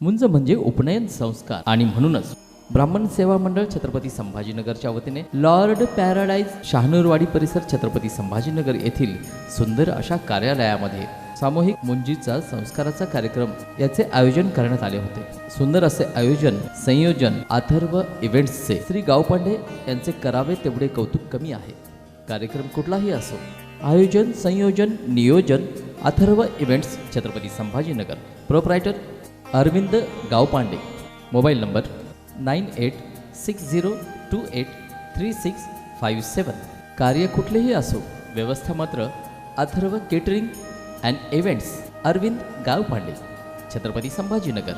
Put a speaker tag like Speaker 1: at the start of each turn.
Speaker 1: मुंज म्हणजे उपनयन संस्कार. आणि म्हणूनच ब्राह्मण सेवा मंडळ छत्रपती संभाजीनगरच्या वतीने लॉर्ड पॅराडाईज शहानूरवाडी परिसर छत्रपती संभाजीनगर येथील सुंदर अशा कार्यालयामध्ये सामूहिक मुंजीचा संस्काराचा कार्यक्रम याचे आयोजन करण्यात आले होते. सुंदर असे आयोजन संयोजन अथर्व इव्हेंट्सचे श्री गावपांडे यांचे करावे तेवढे कौतुक कमी आहे. कार्यक्रम कुठलाही असो आयोजन संयोजन नियोजन Atharva events Chhatrapati Sambhajinagar. Proprietor Arvind Gavpande mobile number nine eight six zero two eight three six five seven. कार्य कुठलेही असो व्यवस्था मात्र Atharva catering and events Arvind Gavpande Chhatrapati Sambhajinagar.